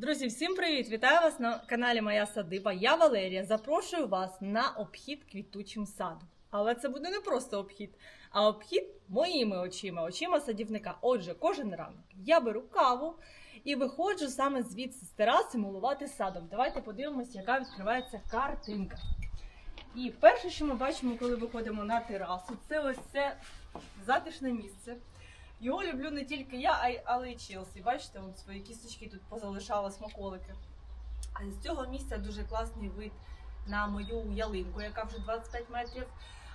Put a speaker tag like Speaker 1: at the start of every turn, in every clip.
Speaker 1: Друзі, всім привіт! Вітаю вас на каналі Моя Садиба. Я Валерія. Запрошую вас на обхід квітучим садом. Але це буде не просто обхід, а обхід моїми очима, очима садівника. Отже, кожен ранок я беру каву і виходжу саме звідси з тераси милувати садом. Давайте подивимося, яка відкривається картинка. І перше, що ми бачимо, коли виходимо на терасу, це ось це затишне місце. Його люблю не тільки я, а й але й Челсі. Бачите, от свої кісточки тут позалишала смаколики. А з цього місця дуже класний вид на мою ялинку, яка вже 25 метрів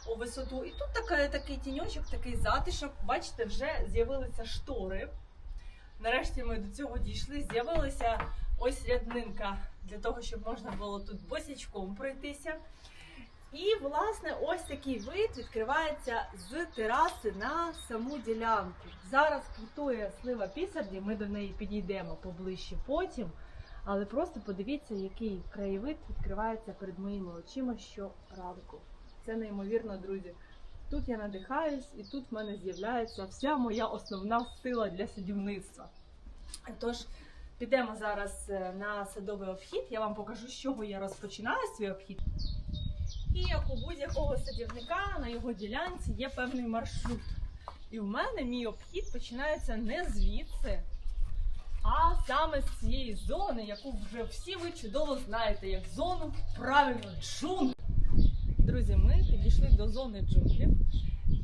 Speaker 1: у висоту. І тут така, такий тіньочок, такий затишок. Бачите, вже з'явилися штори. Нарешті ми до цього дійшли. З'явилася ось ряднинка для того, щоб можна було тут босячком пройтися. І, власне, ось такий вид відкривається з тераси на саму ділянку. Зараз квітує слива пісарді, ми до неї підійдемо поближче потім. Але просто подивіться, який краєвид відкривається перед моїми очима щоранку. Це неймовірно, друзі. Тут я надихаюсь, і тут в мене з'являється вся моя основна сила для садівництва. Тож, підемо зараз е, на садовий обхід. Я вам покажу, з чого я розпочинаю свій обхід. Як у будь-якого садівника на його ділянці є певний маршрут. І в мене мій обхід починається не звідси, а саме з цієї зони, яку вже всі ви чудово знаєте, як зону правильно джунглів. Друзі, ми підійшли до зони джунглів.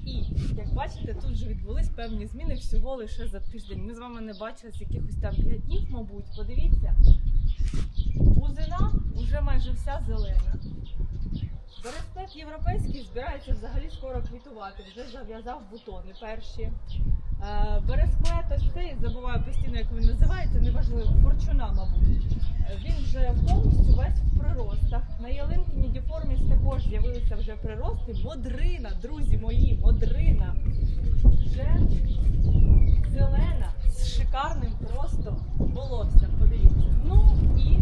Speaker 1: І як бачите, тут вже відбулись певні зміни всього лише за тиждень. Ми з вами не бачили з якихось там 5 днів, мабуть. Подивіться, бузина вже майже вся зелена. Берестет європейський збирається взагалі скоро квітувати, вже зав'язав бутони перші. Е, Бересклет ось цей, забуваю постійно, як він називається, неважливо, форчуна, мабуть. Е, Він вже повністю весь в приростах. На ялинки Нідіформіс також з'явилися вже прирости. Модрина, друзі мої, модрина. Вже зелена, з шикарним просто волоссям. Подивіться. Ну і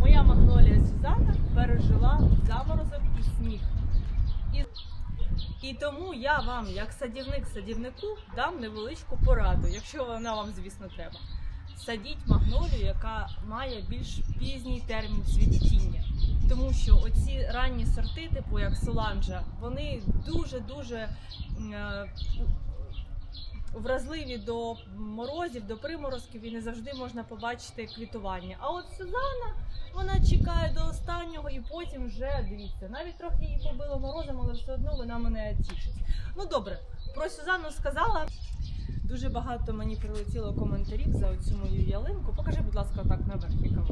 Speaker 1: моя магнолія Сюзанна пережила заморозок і сніг. І, і тому я вам, як садівник садівнику, дам невеличку пораду, якщо вона вам, звісно, треба. Садіть магнолію, яка має більш пізній термін цвітіння. Тому що оці ранні сорти, типу як Соланджа, вони дуже-дуже е, вразливі до морозів, до приморозків і не завжди можна побачити квітування. А от Сюзанна, вона чекає до останнього і потім вже дивіться, навіть трохи її побило морозом, але все одно вона мене тішить. Ну добре, про Сюзанну сказала. Дуже багато мені прилетіло коментарів за цю мою ялинку. Покажи, будь ласка, так наверх яка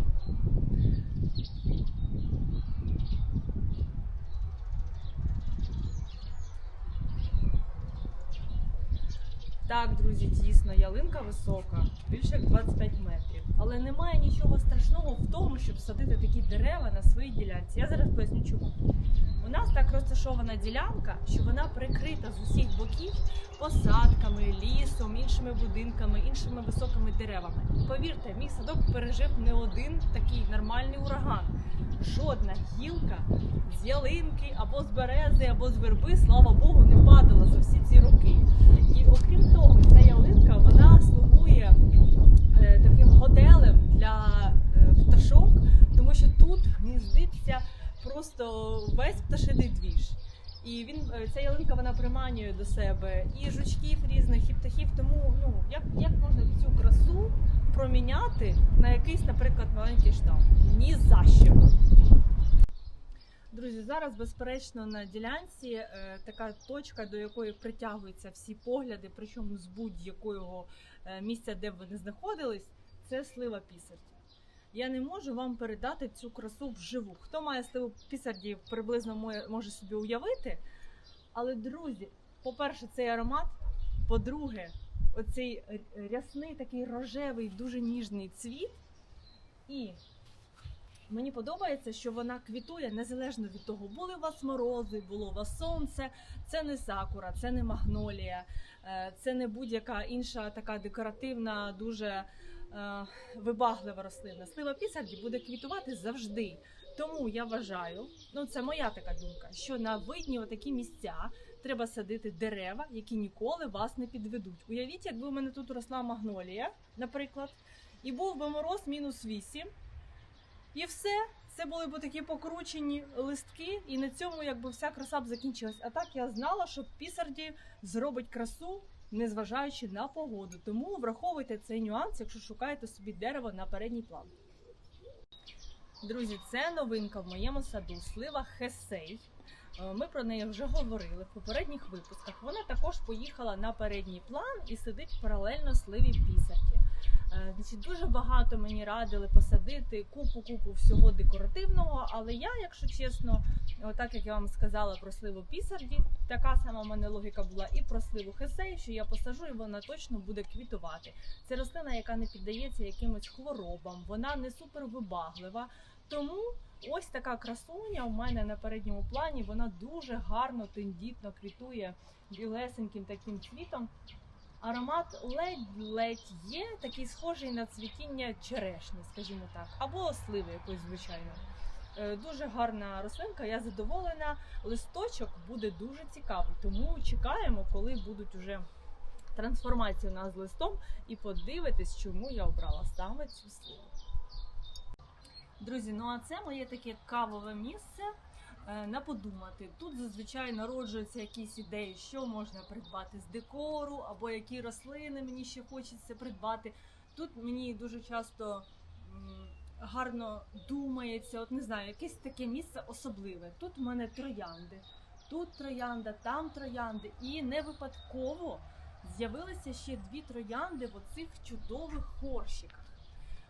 Speaker 1: Так, друзі, дійсно, ялинка висока, більше як 25 метрів. Але немає нічого страшного в тому, щоб садити такі дерева на своїй ділянці. Я зараз поясню чому. У нас так розташована ділянка, що вона прикрита з усіх боків посадками, лісом, іншими будинками, іншими високими деревами. Повірте, мій садок пережив не один такий нормальний ураган. Жодна гілка з ялинки або з берези, або з верби, слава Богу, не падала за всі ці роки. І окрім того, ця ялинка вона слугує е, таким готелем для е, пташок, тому що тут гніздиться просто весь пташиний двіж. І він е, ця ялинка вона приманює до себе і жучків різних, і птахів. Тому ну як, як можна цю красу проміняти на якийсь, наприклад, маленький штамп? Ні за що. Друзі, зараз, безперечно, на ділянці е, така точка, до якої притягуються всі погляди, причому з будь-якого е, місця, де б ви не знаходились, це слива пісарді. Я не можу вам передати цю красу вживу. Хто має сливу пісарді, приблизно може собі уявити. Але, друзі, по-перше, цей аромат, по-друге, оцей рясний такий рожевий, дуже ніжний цвіт. І Мені подобається, що вона квітує незалежно від того, були у вас морози, було у вас сонце. Це не сакура, це не магнолія, е, це не будь-яка інша така декоративна, дуже вибаглива рослина. Слива пісарді буде квітувати завжди. Тому я вважаю, ну це моя така думка, що на видні отакі місця треба садити дерева, які ніколи вас не підведуть. Уявіть, якби у мене тут росла магнолія, наприклад, і був би мороз мінус 8. І все. Це були б такі покручені листки, і на цьому якби вся краса б закінчилась. А так я знала, що Пісарді зробить красу, незважаючи на погоду. Тому враховуйте цей нюанс, якщо шукаєте собі дерево на передній план. Друзі, це новинка в моєму саду слива Хесей. Е, Ми про неї вже говорили в попередніх випусках. Вона також поїхала на передній план і сидить паралельно сливі пісарки. Е, Значить, дуже багато мені радили посадити купу-купу всього декоративного, але я, якщо чесно, отак як я вам сказала про сливу пісарді, така сама в мене логіка була і про сливу хесей, що я посажу, і вона точно буде квітувати. Це рослина, яка не піддається якимось хворобам, вона не супервибаглива. Тому ось така красуня у мене на передньому плані. Вона дуже гарно, тендітно квітує білесеньким таким цвітом. Аромат ледь-ледь є, такий схожий на цвітіння черешні, скажімо так, або сливи якоїсь звичайно. Е, Дуже гарна рослинка, я задоволена. Листочок буде дуже цікавий, тому чекаємо, коли будуть уже трансформації у нас з листом, і подивитесь, чому я обрала саме цю сливу. Друзі, ну а це моє таке кавове місце на подумати. Тут зазвичай народжуються якісь ідеї, що можна придбати з декору, або які рослини мені ще хочеться придбати. Тут мені дуже часто гарно думається, от не знаю, якесь таке місце особливе. Тут в мене троянди, тут троянда, там троянди, і не випадково з'явилися ще дві троянди в оцих чудових хорщиках.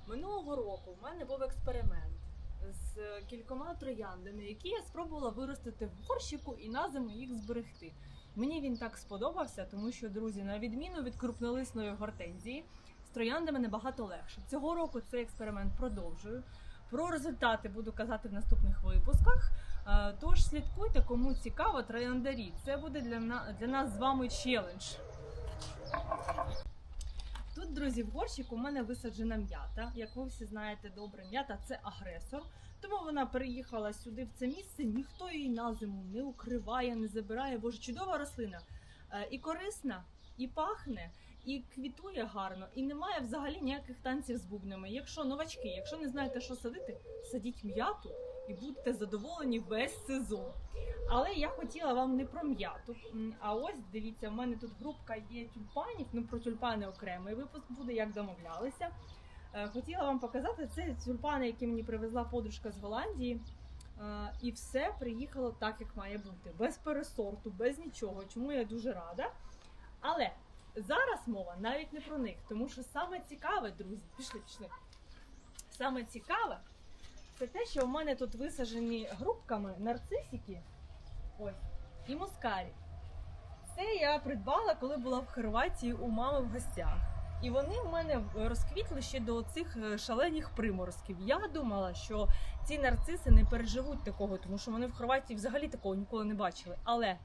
Speaker 1: Минулого року в мене був експеримент з кількома трояндами, які я спробувала виростити в горщику і на зиму їх зберегти. Мені він так сподобався, тому що, друзі, на відміну від крупнолисної гортензії, з трояндами набагато легше. Цього року цей експеримент продовжую. Про результати буду казати в наступних випусках. Е, Тож слідкуйте, кому цікаво трояндарі. Це буде для, на- для нас з вами челендж. Тут, друзі, в горщику у мене висаджена м'ята. Як ви всі знаєте добре, м'ята це агресор. Тому вона переїхала сюди в це місце. Ніхто її на зиму не укриває, не забирає. Боже, чудова рослина. Е, І корисна, і пахне, і квітує гарно, і немає взагалі ніяких танців з бубнами. Якщо новачки, якщо не знаєте, що садити, садіть м'яту і будьте задоволені весь сезон. Але я хотіла вам не про м'яту. А ось дивіться, в мене тут групка є тюльпанів. Ну про тюльпани окремий випуск буде, як домовлялися. Е, Хотіла вам показати це тюльпани, які мені привезла подружка з Голландії. Е, І все приїхало так, як має бути, без пересорту, без нічого. Чому я дуже рада. Але зараз мова навіть не про них, тому що саме цікаве, друзі, пішли, пішли. Саме цікаве це те, що в мене тут висаджені групками нарцисики. Ось, і мускарі. Це я придбала, коли була в Хорватії у мами в гостях. І вони в мене розквітли ще до цих е, шалених приморозків. Я думала, що ці нарциси не переживуть такого, тому що вони в Хорватії взагалі такого ніколи не бачили. Але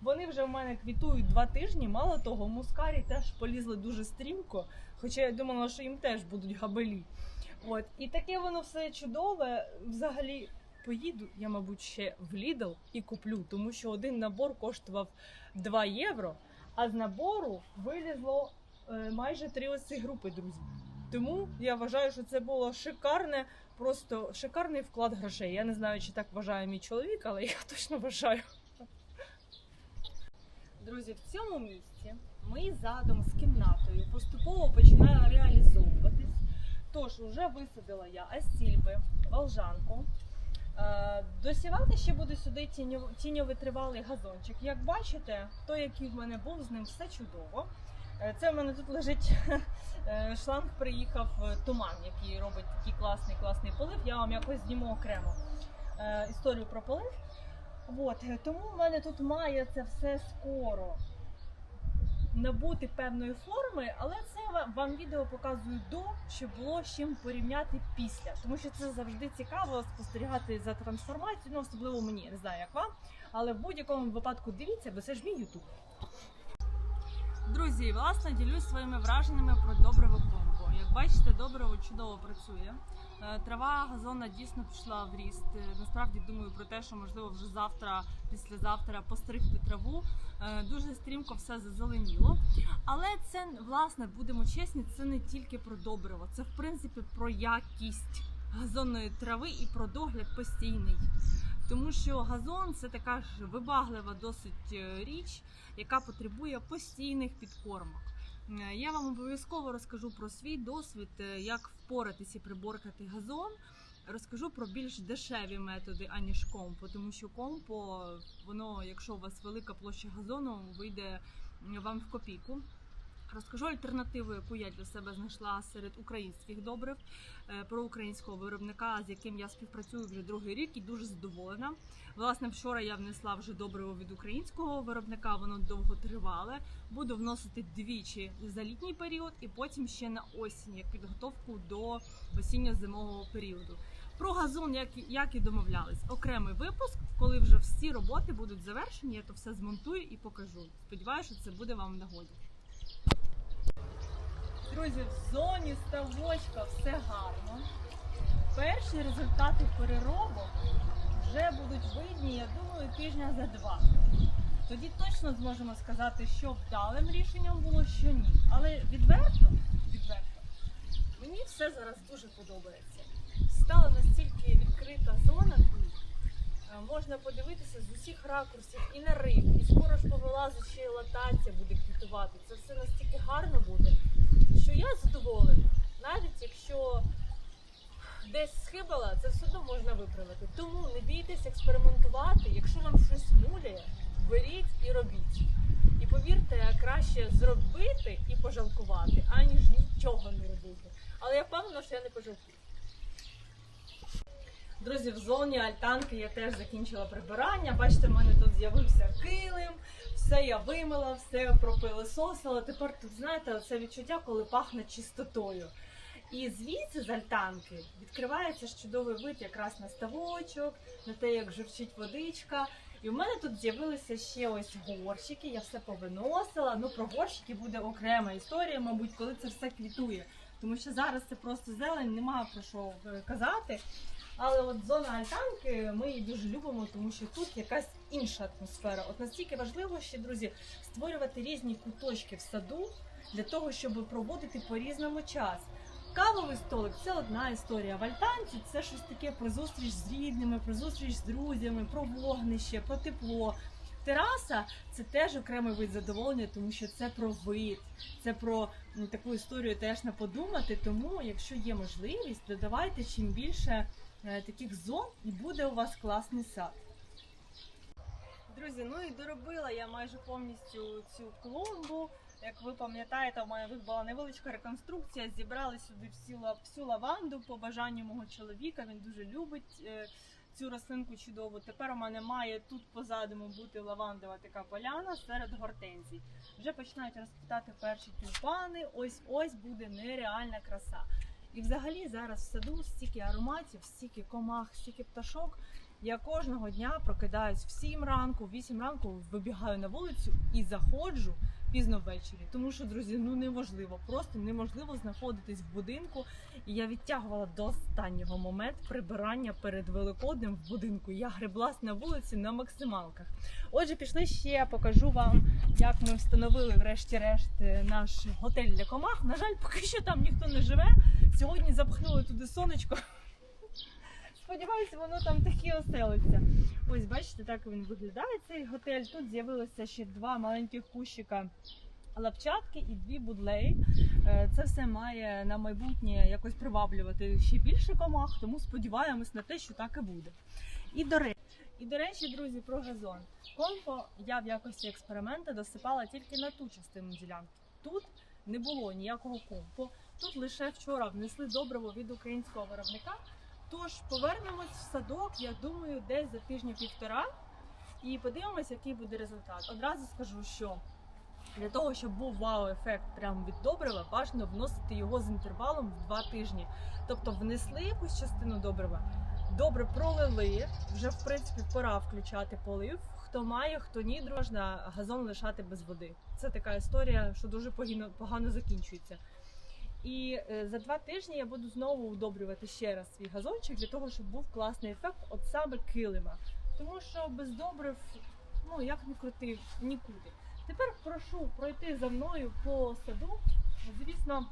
Speaker 1: вони вже в мене квітують два тижні. Мало того, мускарі теж полізли дуже стрімко, хоча я думала, що їм теж будуть габелі. От і таке воно все чудове. Взагалі поїду я, мабуть, ще в Lidl і куплю, тому що один набор коштував 2 євро, а з набору вилізло е, майже три ось групи, друзі. Тому я вважаю, що це було шикарне, просто шикарний вклад грошей. Я не знаю, чи так вважає мій чоловік, але я точно вважаю. Друзі, в цьому місці мій задум з кімнатою поступово починає реалізовуватись. Тож, уже висадила я астільби, волжанку. Е, Досівати ще буду сюди тіньо- тіньовитривалий газончик. Як бачите, той, який в мене був, з ним все чудово. Е, Це в мене тут лежить е, шланг, приїхав туман, який робить такий класний класний полив. Я вам якось зніму окремо історію про полив. От, тому в мене тут має це все скоро набути певної форми, але це вам відео показую до, щоб було з чим порівняти після. Тому що це завжди цікаво спостерігати за трансформацією, ну особливо мені, не знаю як вам. Але в будь-якому випадку дивіться, бо це ж мій ютуб. Друзі, власне, ділюсь своїми враженнями про добриву клумбу. Як бачите, добриво чудово працює. Е, Трава газонна дійсно пішла в ріст. Е, Насправді думаю про те, що можливо вже завтра, післязавтра постригти траву. Е, Дуже стрімко все зазеленіло. Але це власне будемо чесні, це не тільки про добриво, це в принципі про якість газонної трави і про догляд постійний. Тому що газон це така ж вибаглива досить річ, яка потребує постійних підкормок. Е, Я вам обов'язково розкажу про свій досвід, е, як впоратись і приборкати газон. Розкажу про більш дешеві методи, аніж компо, тому що компо, воно, якщо у вас велика площа газону, вийде вам в копійку. Розкажу альтернативу, яку я для себе знайшла серед українських добрив, е, про українського виробника, з яким я співпрацюю вже другий рік і дуже задоволена. Власне, вчора я внесла вже добриво від українського виробника, воно довго тривале. Буду вносити двічі за літній період і потім ще на осінь, як підготовку до осінньо-зимового періоду. Про газон, як, і- як і домовлялись, окремий випуск, коли вже всі роботи будуть завершені, я то все змонтую і покажу. Сподіваюся, що це буде вам в нагоді. Друзі, в зоні ставочка все гарно. Перші результати переробок вже будуть видні, я думаю, тижня за два. Тоді точно зможемо сказати, що вдалим рішенням було, що ні. Але відверто, відверто, мені все зараз дуже подобається. Стала настільки відкрита зона тут. е, Можна подивитися з усіх ракурсів і на риб, і скоро ж повилазить ще й латація буде квітувати. Це все настільки гарно буде, що я задоволена. Навіть якщо десь схибала, це все одно можна виправити. Тому не бійтесь експериментувати. Якщо вам щось муляє, беріть і робіть. І повірте, краще зробити і пожалкувати, аніж нічого не робити. Але я впевнена, що я не пожалкую. Друзі, в зоні альтанки я теж закінчила прибирання. Бачите, в мене тут з'явився килим, все я вимила, все пропилисосила. Тепер тут, знаєте, це відчуття, коли пахне чистотою. І звідси з альтанки відкривається чудовий вид якраз на ставочок, на те, як журчить водичка. І в мене тут з'явилися ще ось горщики, я все повиносила. Ну про горщики буде окрема історія, мабуть, коли це все квітує. Тому що зараз це просто зелень, немає про що е, казати. Але от зона альтанки ми її дуже любимо, тому що тут якась інша атмосфера. От настільки важливо ще, друзі, створювати різні куточки в саду для того, щоб проводити по різному час. Кавовий столик це одна історія. В альтанці це щось таке про зустріч з рідними, про зустріч з друзями, про вогнище, про тепло. Тераса це теж окремий вид задоволення, тому що це про вид, це про ну, таку історію теж на подумати. Тому, якщо є можливість, додавайте чим більше е, таких зон, і буде у вас класний сад. Друзі, ну і доробила я майже повністю цю клумбу. Як ви пам'ятаєте, у мене тут була невеличка реконструкція. Зібрали сюди всю, всю лаванду по бажанню мого чоловіка. Він дуже любить е, цю рослинку чудову. Тепер у мене має тут позаду бути лавандова така поляна серед гортензій. Вже починають розквітати перші тюльпани. Ось ось буде нереальна краса. І взагалі зараз в саду стільки ароматів, стільки комах, стільки пташок. Я кожного дня прокидаюсь в 7 ранку, в 8 ранку вибігаю на вулицю і заходжу пізно ввечері. Тому що, друзі, ну неможливо, просто неможливо знаходитись в будинку. І я відтягувала до останнього момент прибирання перед Великоднем в будинку. Я греблась на вулиці на максималках. Отже, пішли ще покажу вам, як ми встановили, врешті-решт, е, наш готель для комах. На жаль, поки що там ніхто не живе. Сьогодні запхнули туди сонечко. Сподіваюся, воно там таки оселиться. Ось бачите, так він виглядає цей готель. Тут з'явилося ще два маленьких кущика лапчатки і дві будлеї. Е, Це все має на майбутнє якось приваблювати ще більше комах, тому сподіваємось на те, що так і буде. І до речі, і до речі, друзі, про газон. Компо я в якості експерименту досипала тільки на ту частину ділянки. Тут не було ніякого компо. Тут лише вчора внесли добриво від українського виробника. Тож повернемось в садок, я думаю, десь за тижня-півтора. І подивимось, який буде результат. Одразу скажу, що для того, щоб був вау-ефект прямо від добрива, бажано вносити його з інтервалом в два тижні. Тобто внесли якусь частину добрива, добре пролили, вже в принципі пора включати полив. Хто має, хто ні, можна газон лишати без води. Це така історія, що дуже погано, погано закінчується. І е, за два тижні я буду знову удобрювати ще раз свій газончик для того, щоб був класний ефект от саме килима. Тому що без добрив, ну як не крути, нікуди. Тепер прошу пройти за мною по саду. Звісно,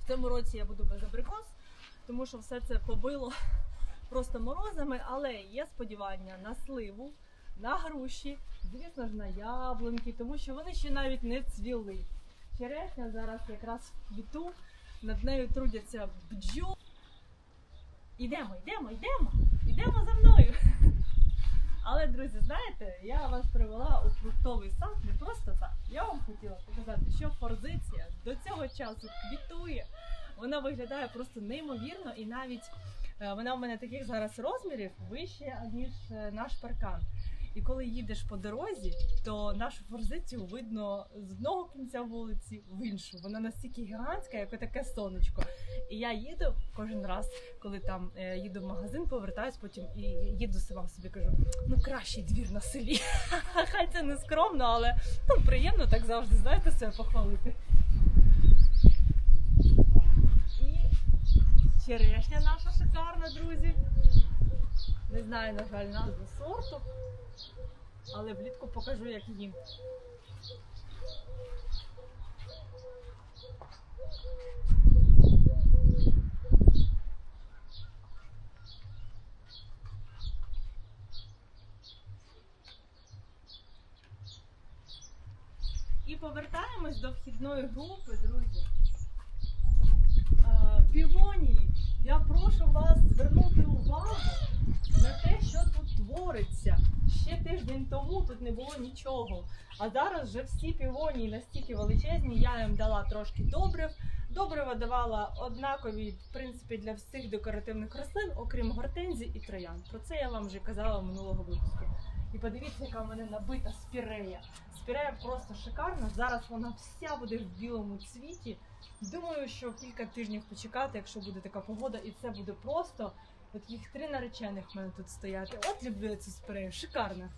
Speaker 1: в цьому році я буду без абрикос, тому що все це побило просто морозами, але є сподівання на сливу, на груші, звісно ж, на яблуньки, тому що вони ще навіть не цвіли. Черешня зараз якраз в квіту, над нею трудяться бджоли. Ідемо, йдемо, йдемо, йдемо за мною. Але, друзі, знаєте, я вас привела у фруктовий сад не просто так. Я вам хотіла показати, що форзиція до цього часу квітує. Вона виглядає просто неймовірно, і навіть е, вона в мене таких зараз розмірів вище, ніж е, наш паркан. І коли їдеш по дорозі, то нашу форзицію видно з одного кінця вулиці в іншу. Вона настільки гігантська, як таке сонечко. І я їду кожен раз, коли там е, їду в магазин, повертаюсь потім і їду сама собі кажу: ну кращий двір на селі. Хай це не скромно, але ну, приємно так завжди, знаєте, себе похвалити. І черешня наша шикарна, друзі. Не знаю, на жаль, назву сорту, але влітку покажу, як їм. І повертаємось до вхідної групи, друзі. Е, Півонії, я прошу вас звернути увагу на те, що тут твориться. Ще тиждень тому тут не було нічого. А зараз вже всі півонії настільки величезні, я їм дала трошки добрив. Добрива давала однакові, в принципі, для всіх декоративних рослин, окрім гортензій і троян. Про це я вам вже казала минулого випуску. І подивіться, яка в мене набита спірея. Спірея просто шикарна. Зараз вона вся буде в білому цвіті. Думаю, що кілька тижнів почекати, якщо буде така погода, і це буде просто. От їх три наречених в мене тут стояти. От люблю цю спірею. Шикарна.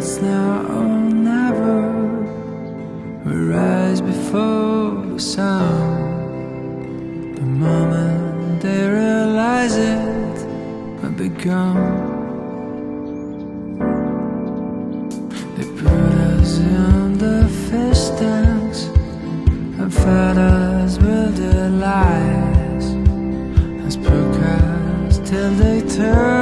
Speaker 2: It's now or never. We rise before the sun. The moment they realize it, will become. They put us in the fish tanks and fed us with their lies. As progress till they turn